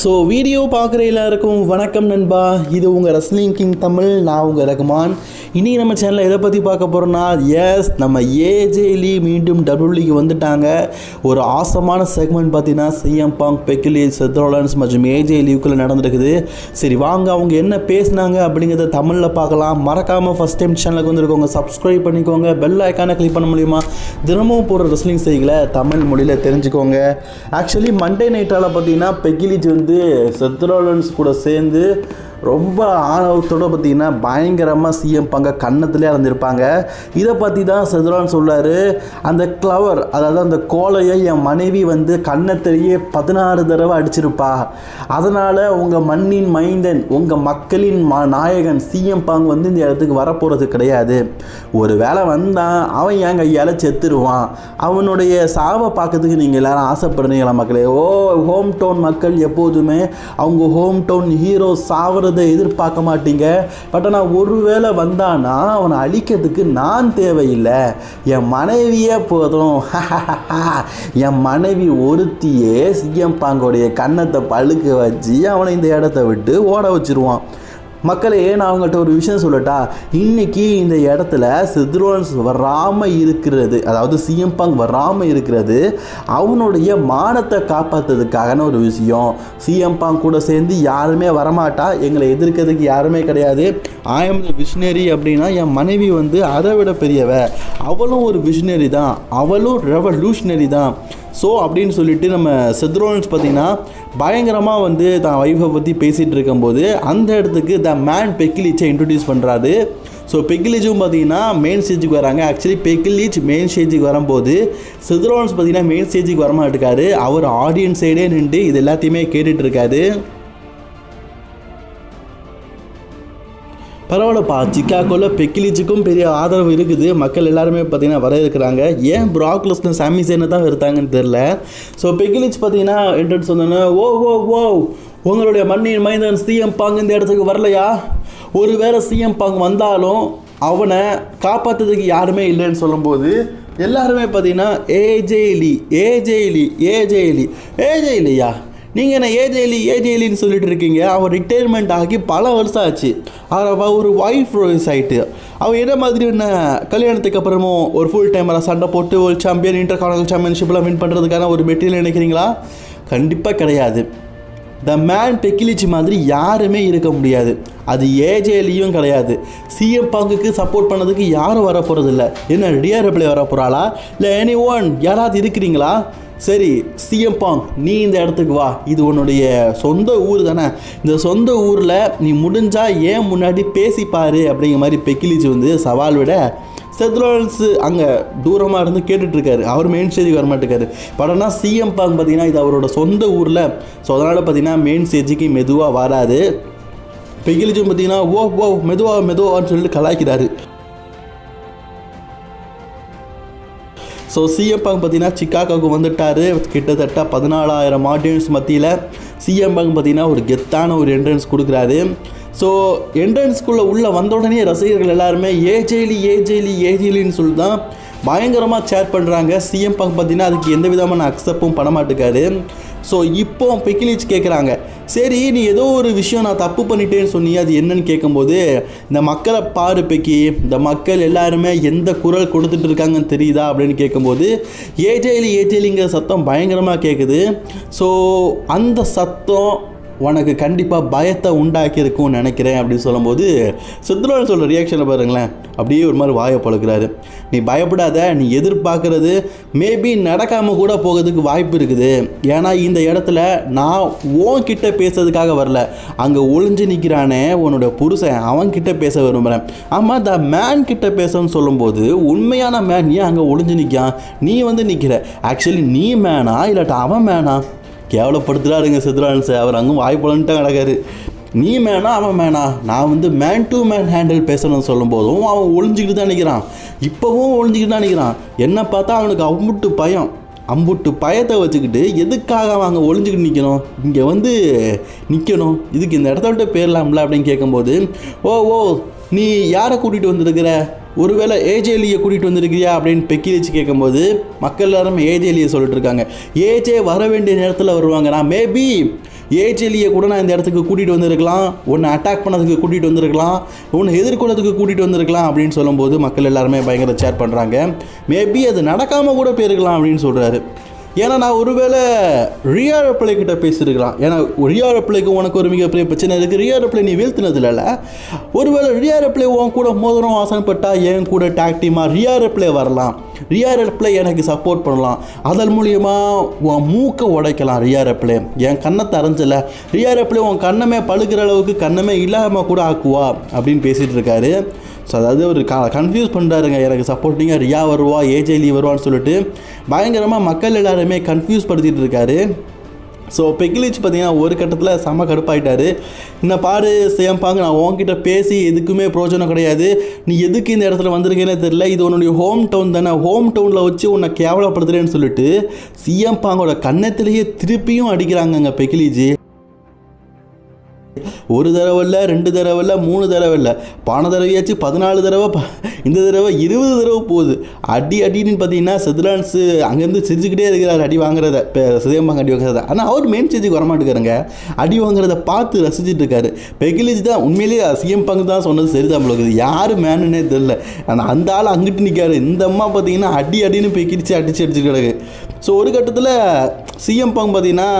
So video பார்க்குற எல்லாருக்கும் வணக்கம் நண்பா. இது உங்கள் ரஸ்லிங் கிங் தமிழ் நான் உங்கள் ரகுமான். இனி நம்ம சேனலில் எதை பற்றி பார்க்க போகிறோம்னா எஸ் நம்ம ஏஜேலி மீண்டும் டபிள்யூலிக்கு வந்துட்டாங்க. ஒரு ஆசமான செக்மெண்ட் பார்த்தீங்கன்னா சிஎம் பாங் பெக்கிலி செத்ரோலன்ஸ் மற்றும் ஏஜே லீவுக்குள்ளே நடந்துருக்குது. சரி வாங்க அவங்க என்ன பேசுனாங்க அப்படிங்கிறத தமிழில் பார்க்கலாம். மறக்காமல் ஃபஸ்ட் டைம் சேனலுக்கு வந்துருக்கோங்க சப்ஸ்கிரைப் பண்ணிக்கோங்க. பெல் ஐக்கானை கிளிக் பண்ண முடியுமா? தினமும் போகிற ரெஸ்லிங் செய்களை தமிழ் மொழியில் தெரிஞ்சுக்கோங்க. ஆக்சுவலி மண்டே நைட்டால் பார்த்தீங்கன்னா பெக்கிலிஜ் வந்து செத்ரோலன்ஸ் கூட சேர்ந்து ரொம்ப ஆணவத்தோடு பார்த்தீங்கன்னா பயங்கரமாக சிஎம் பங்க கன்னத்திலே இருந்திருப்பாங்க இதை பற்றி தான் செதுரான் சொல்லார் அந்த கிளவர் அதாவது அந்த கோலையை என் மனைவி வந்து கன்னத்திலேயே பதினாறு தடவை அடிச்சிருப்பா. அதனால் உங்கள் மண்ணின் மைந்தன் உங்கள் மக்களின் ம நாயகன் சிஎம் பங் வந்து இந்த இடத்துக்கு வரப்போகிறது கிடையாது. ஒரு வேளை வந்தான் அவன் என் கையால் செத்துருவான். அவனுடைய சாவை பார்க்கறதுக்கு நீங்கள் எல்லாரும் ஆசைப்படுறீங்களா மக்களே? ஓ ஹோம் டவுன் மக்கள் எப்போதுமே அவங்க ஹோம் டவுன் ஹீரோ சாவறதை எதிர்பார்க்க மாட்டீங்க. பட் ஆனால் ஒருவேளை வந்தானா அவனை அழிக்கிறதுக்கு நான் தேவையில்லை. என் மனைவியே போதும். என் மனைவி ஒருத்தியே சிஎம் பாங்கோடைய கன்னத்தை பழுக்க வச்சு அவனை இந்த இடத்த விட்டு ஓட வச்சிருவான். மக்களே நான் அவங்கள்ட்ட ஒரு விஷயம் சொல்லட்டா? இன்னைக்கு இந்த இடத்துல சித்ரோன்ஸ் வராமல் இருக்கிறது அதாவது சிஎம் பாங் வராமல் இருக்கிறது அவனுடைய மானத்தை காப்பாற்றுறதுக்கான ஒரு விஷயம். சிஎம் பாங் கூட சேர்ந்து யாருமே வரமாட்டா? எங்களை எதிர்க்கிறதுக்கு யாருமே கிடையாது. ஆயம் விஷனரி அப்படின்னா என் மனைவி வந்து அதை விட பெரியவ. அவளும் ஒரு விஷனரி தான். அவளும் ரெவல்யூஷனரி தான். ஸோ அப்படின்னு சொல்லிட்டு நம்ம செத்ரோன்ஸ் பார்த்தீங்கன்னா பயங்கரமாக வந்து தான் ஒய்ஃபை பற்றி பேசிகிட்டு இருக்கும்போது அந்த இடத்துக்கு த மேன் பெக்கிலிச்சை இன்ட்ரடியூஸ் பண்ணுறாரு ஸோ பெக்கிலிச்சும் பார்த்தீங்கன்னா மெயின் ஸ்டேஜுக்கு வராங்க. ஆக்சுவலி பெக்கிலிச் மெயின் ஸ்டேஜுக்கு வரும்போது செத்ரோன்ஸ் பார்த்தீங்கன்னா மெயின் ஸ்டேஜுக்கு வரமாட்டுக்காரு அவர் ஆடியன்ஸ் சைடே நின்று இது எல்லாத்தையுமே கேட்டுட்டு பரவாயில்லப்பா சிக்காகோவில் பெக்கிலிச்சுக்கும் பெரிய ஆதரவு இருக்குது. மக்கள் எல்லாருமே பார்த்தீங்கன்னா வர இருக்கிறாங்க ஏன் ப்ராக்லஸ்னு சாமி சேனை தான் இருக்காங்கன்னு தெரில ஸோ பெக்கிலிச் பார்த்தீங்கன்னா என்ட்ரன்ஸ் வந்தோன்னே ஓ ஓ ஓ உங்களுடைய மண்ணின் மைந்தன் சிஎம் பாங் இந்த இடத்துக்கு வரலையா? ஒரு வேளை சிஎம் பாங் வந்தாலும் அவனை காப்பாற்றுறதுக்கு யாருமே இல்லைன்னு சொல்லும்போது எல்லாருமே பார்த்தீங்கன்னா ஏஜேலி ஏஜேலி ஏஜேலி ஏஜேலியா நீங்கள் என்ன ஏஜேலி ஏஜேலின்னு சொல்லிட்டு இருக்கீங்க. அவர் ரிட்டையர்மெண்ட் ஆகி பல வருஷம் ஆச்சு. அவர் ஒரு ஒய்ஃப் ரோஸ் ஆகிட்டு அவர் என்ன மாதிரி என்ன கல்யாணத்துக்கு அப்புறமும் ஒரு ஃபுல் டைமராக சண்டை போட்டு ஒரு சாம்பியன் இன்டர் கார்னல் சாம்பியன்ஷிப்லாம் வின் பண்ணுறதுக்கான ஒரு மெட்டீரியல் நினைக்கிறீங்களா? கண்டிப்பாக கிடையாது. த மேன் பெக்கிலிச்சி மாதிரி யாருமே இருக்க முடியாது. அது ஏஜேலியும் கிடையாது. சிஎம் பாங்குக்கு சப்போர்ட் பண்ணதுக்கு யாரும் வர போகிறதில்ல என்ன டிஆர்எப்ளே வர போகிறாளா இல்லை எனி ஒன் யாராவது இருக்கிறீங்களா? சரி சிஎம் பாங் நீ இந்த இடத்துக்கு வா. இது உன்னுடைய சொந்த ஊர் தானே. இந்த சொந்த ஊரில் நீ முடிஞ்சால் ஏன் முன்னாடி பேசிப்பார் அப்படிங்கிற மாதிரி பெக்கிலிச்சு வந்து சவால் விட செத்ரோன்ஸு அங்கே தூரமாக இருந்து கேட்டுட்ருக்காரு. அவர் மெயின் ஸ்டேஜுக்கு வர மாட்டேக்காரு படம்னா சிஎம் பாங் பார்த்தீங்கன்னா இது அவரோட சொந்த ஊரில். ஸோ அதனால் பார்த்தீங்கன்னா மெயின் ஸ்டேஜுக்கு மெதுவாக வராது. பெகிலிஜும் பார்த்தீங்கன்னா ஓ ஓ மெதுவாக மெதுவான்னு சொல்லிட்டு கலாய்க்கிறாரு. ஸோ சிஎம் பாங் பார்த்தீங்கன்னா சிக்காகோக்கு வந்துட்டார். கிட்டத்தட்ட பதினாலாயிரம் ஆடியன்ஸ் மத்தியில் சிஎம் பாங் பார்த்தீங்கன்னா ஒரு கெத்தான ஒரு என்ட்ரன்ஸ் கொடுக்குறாரு. ஸோ என்ட்ரன்ஸ்குள்ளே உள்ளே வந்த உடனே ரசிகர்கள் எல்லாருமே ஏஜேலி ஏஜேலி ஏஜேலின்னு சொல்லி தான் பயங்கரமாக சேர் பண்ணுறாங்க சிஎம் பங்க் பார்த்தீங்கன்னா அதுக்கு எந்த விதமான அக்செப்டும் பண்ண மாட்டேக்காரு ஸோ இப்போ பெக்கிலிச் கேட்குறாங்க சரி நீ ஏதோ ஒரு விஷயம் நான் தப்பு பண்ணிட்டேன்னு சொன்னி அது என்னன்னு கேட்கும்போது இந்த மக்களை பாரு பெக்கி இந்த மக்கள் எல்லாருமே எந்த குரல் கொடுத்துட்டு இருக்காங்கன்னு தெரியுதா? அப்படின்னு கேட்கும்போது ஏஜேலி ஏஜேலிங்கிற சத்தம் பயங்கரமாக கேட்குது ஸோ அந்த சத்தம் உனக்கு கண்டிப்பாக பயத்தை உண்டாக்கி இருக்கும்னு நினைக்கிறேன் அப்படின்னு சொல்லும்போது சித்ரோன் சொல்கிற ரியாக்ஷனை பாருங்களேன். அப்படியே ஒரு மாதிரி வாயை பழக்கிறாரு. நீ பயப்படாத நீ எதிர்பார்க்கறது மேபி நடக்காமல் கூட போகிறதுக்கு வாய்ப்பு இருக்குது. ஏன்னா இந்த இடத்துல நான் உன் கிட்ட பேசுறதுக்காக வரல. அங்கே ஒளிஞ்சு நிற்கிறானே உன்னோட புருஷன் அவன் கிட்ட பேச விரும்புகிறேன் ஆமாம் த மேன் கிட்ட பேசணும்னு சொல்லும்போது உண்மையான மேன் ஏன் அங்கே ஒளிஞ்சு நிற்கான் நீ வந்து நிற்கிற ஆக்சுவலி நீ மேனா இல்லாட்டா அவன் மேனா கேவலப்படுத்துறாருங்க சார். அவர் அங்கும் வாய்ப்புலன்ட்டு கிடக்காரு. நீ மேனா அவன் மேனா? நான் வந்து மேன் டு மேன் ஹேண்டில் பேசணும்னு சொல்லும் போதும் அவன் ஒளிஞ்சிக்கிட்டு தான் நிற்கிறான் இப்போவும் ஒளிஞ்சிக்கிட்டு தான் நிற்கிறான் என்ன பார்த்தா அவனுக்கு அம்புட்டு பயம். அம்புட்டு பயத்தை வச்சுக்கிட்டு எதுக்காக அவன் அங்கே ஒளிஞ்சிக்கிட்டு நிற்கணும் இங்கே வந்து நிற்கணும் இதுக்கு இந்த இடத்த விட்டு போயிடலாம்ல அப்படின்னு கேட்கும்போது ஓ ஓ நீ யாரை கூட்டிகிட்டு வந்திருக்கிற? ஒருவேளை ஏஜேலியை கூட்டிகிட்டு வந்திருக்கியா அப்படின்னு பெக்கி வச்சு கேட்கும்போது மக்கள் எல்லாருமே ஏஜேலியை சொல்லிட்டு இருக்காங்க. ஏஜே வர வேண்டிய நேரத்தில் வருவாங்க. நான் மேபி ஏஜேலியை கூட நான் இந்த இடத்துக்கு கூட்டிகிட்டு வந்திருக்கலாம். உன்னை அட்டாக் பண்ணதுக்கு கூட்டிகிட்டு வந்திருக்கலாம். உன்னை எதிர்கொள்ளதுக்கு கூட்டிகிட்டு வந்திருக்கலாம் அப்படின்னு சொல்லும்போது மக்கள் எல்லாருமே பயங்கர சேர் பண்ணுறாங்க மேபி அது நடக்காமல் கூட போயிருக்கலாம் அப்படின்னு சொல்கிறாரு ஏன்னா நான் ஒருவேளை ரியா ரப்ளை கிட்ட பேசியிருக்கலாம். ஏன்னா ரியா ரெப்ளைக்கு உனக்கு ஒரு மிகப்பெரிய பிரச்சனை இருக்குது ரியா ரப்ளை நீ வீழ்த்தினதுல ஒருவேளை ரியா ரப்ளை உன் கூட மோதிரம் ஆசைப்பட்டா என் கூட டாக்டிமா ரியா ரப்ளை வரலாம். ரியா ரெப்ளை எனக்கு சப்போர்ட் பண்ணலாம். அதன் மூலியமாக உன் மூக்கை உடைக்கலாம் ரியா ரெப்ளை என் கண்ணை அரைஞ்சல ரியா ரெப்ளை உன் கண்ணமே பழுக்கிற அளவுக்கு கண்ணமே இல்லாமல் கூட ஆக்குவா அப்படின்னு பேசிகிட்டு இருக்காரு. ஸோ அதாவது ஒரு க கன்ஃபியூஸ் பண்ணுறாருங்க எனக்கு சப்போர்ட்டிங்காக ரியா வருவா ஏஜேலி வருவான்னு சொல்லிட்டு பயங்கரமாக மக்கள் எல்லாருமே கன்ஃபியூஸ் படுத்திட்டு இருக்காரு. ஸோ பெக்கிலிச் பார்த்தீங்கன்னா ஒரு கட்டத்தில் செம கடுப்பாயிட்டாரு. என்ன பாரு சேம்பாங்க நான் உன்கிட்ட பேசி எதுக்குமே பிரோஜனம் கிடையாது. நீ எதுக்கு இந்த இடத்துல வந்திருக்கேனே தெரில இது உன்னுடைய ஹோம் டவுன் தானே. ஹோம் டவுனில் வச்சு உன்னை கேவலப்படுத்துறேன்னு சொல்லிட்டு சிஎம் பாங்கோட கன்னத்திலேயே திருப்பியும் அடிக்கிறாங்கங்க பெக்கிலிஜி ஒரு தடவை இல்லை ரெண்டு தடவை இல்லை மூணு தடவை இல்லை பானை தடவையாச்சு பதினாலு தடவை ப- இந்த தடவை இருபது தடவை போகுது. அடி அடின்னு பார்த்தீங்கன்னா செதுலான்ஸு அங்கேருந்து சிரிச்சுக்கிட்டே இருக்கிறார் அடி வாங்குறத இப்போ சிதம்பரம் அடி வாங்குறத. ஆனால் அவர் மெயின் ஸ்டேஜுக்கு வரமாட்டேங்கிறாங்க அடி வாங்குறத பார்த்து ரசிச்சிட்டு இருக்காரு பெகிலிஜ் தான் உண்மையிலேயே சிஎம் பங்கு தான் சொன்னது சரிதான் போல யார் மேனுன்னே தெரில ஆனால் அந்த ஆள் அங்கிட்டு நிற்காரு இந்த அம்மா பார்த்தீங்கன்னா அடி அடின்னு பெக்கிடிச்சு அடிச்சு அடிச்சு கிடக்கு. ஸோ ஒரு கட்டத்தில் சிஎம் பங்கு பார்த்தீங்கன்னா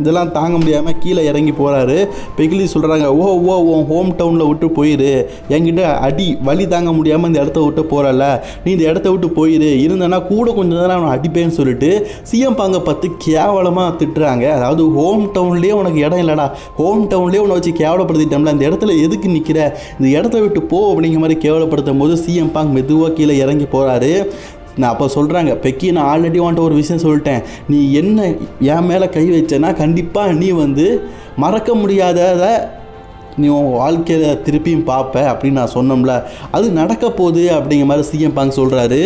இதெல்லாம் தாங்க முடியாமல் கீழே இறங்கி போகிறாரு பெகிலி சொல்கிறாங்க ஓ ஓ உன் ஹோம் டவுனில் விட்டு போயிரு. என்கிட்ட அடி வழி தாங்க முடியாமல் இந்த இடத்த விட்டு போகிறல நீ இந்த இடத்த விட்டு போயிரு. இருந்தனா கூட கொஞ்சம் நேரம் அவனை அடிப்பேன்னு சொல்லிட்டு சிஎம் பாங்கை பார்த்து கேவலமாக திட்டுறாங்க. அதாவது ஹோம் டவுன்லேயே உனக்கு இடம் இல்லைடா. ஹோம் டவுன்லேயே உன்னை வச்சு கேவலப்படுத்திட்டோம்ல. இந்த இடத்துல எதுக்கு நிற்கிற இந்த இடத்த விட்டு போ அப்படிங்கிற மாதிரி கேவலப்படுத்தும் போது சிஎம் பாங் மெதுவாக கீழே இறங்கி போகிறாரு நான் அப்போ சொல்கிறாங்க பெக்கி நான் ஆல்ரெடி உன்ட்ட ஒரு விஷயம் சொல்லிட்டேன். நீ என்ன என் மேலே கை வச்சேன்னா கண்டிப்பாக நீ வந்து மறக்க முடியாதத நீ உன் வாழ்க்கையில் திருப்பியும் பார்ப்ப அப்படின்னு நான் சொன்னோம்ல. அது நடக்க போகுது அப்படிங்கிற மாதிரி சிஎம் பாங் சொல்கிறாரு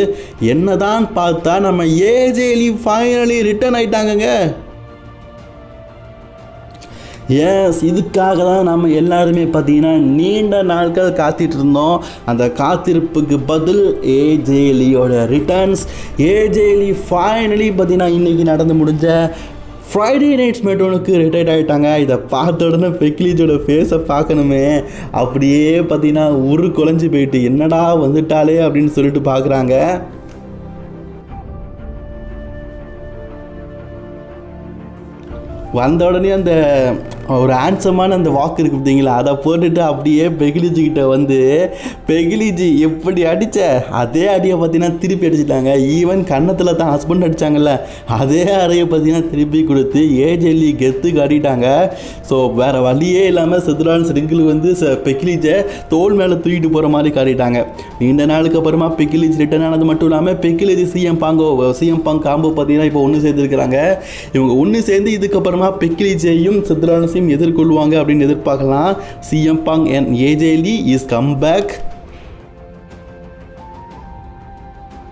என்னதான் பார்த்தா நம்ம ஏஜேலி ஃபைனலி ரிட்டர்ன் ஆயிட்டாங்கங்க. எஸ் இதுக்காக தான் நம்ம எல்லாருமே பார்த்தீங்கன்னா நீண்ட நாட்கள் காத்திட்டு இருந்தோம். அந்த காத்திருப்புக்கு பதில் ஏஜேலியோட ரிட்டர்ன்ஸ் ஏஜேலி ஃபைனலி பார்த்தீங்கன்னா இன்றைக்கி நடந்து முடிஞ்ச ஃப்ரைடே நைட்ஸ் மெட்டோனுக்கு ரிட்டையர்ட் ஆகிட்டாங்க இதை பார்த்த உடனே பெக்லிஜோட ஃபேஸை பார்க்கணுமே. அப்படியே பார்த்தீங்கன்னா உரு குலைஞ்சு போயிட்டு என்னடா வந்துட்டாலே அப்படின்னு சொல்லிட்டு பார்க்குறாங்க. வந்த உடனே அந்த ஒரு ஹேண்ட்ஸமான அந்த வாக்கு இருக்கு பார்த்தீங்களா? அதை போட்டுட்டு அப்படியே பெகிலிஜி கிட்ட வந்து பெகிலிஜி எப்படி அடித்த அதே அடியை பார்த்தீங்கன்னா திருப்பி அடிச்சிட்டாங்க. ஈவன் கன்னத்தில் தான் ஹஸ்பண்ட் அடிச்சாங்கல்ல அதே அறையை பார்த்தீங்கன்னா திருப்பி கொடுத்து ஏஜெல்லி கெத்து காட்டிட்டாங்க. ஸோ வேறு வழியே இல்லாமல் சித்ரான் சிங்கிள் வந்து ச- பெக்கிலிஜை தோல் மேலே தூக்கிட்டு போகிற மாதிரி காட்டிட்டாங்க. நீண்ட நாளுக்கு அப்புறமா பெக்கிலிஜ் ரிட்டர்ன் ஆனது மட்டும் இல்லாமல் பெக்கிலிஜ் சிஎம் பாங்கோ சிஎம் பாங் காம்போ பார்த்தீங்கன்னா இப்போ ஒன்று சேர்ந்துருக்கிறாங்க இவங்க ஒன்று சேர்ந்து இதுக்கப்புறமா பெக்கிலிஜையும் செதுலானஸையும் எதிர்கொள்வாங்க அப்படின்னு எதிர்பார்க்கலாம். CM Punk and AJ Lee is come back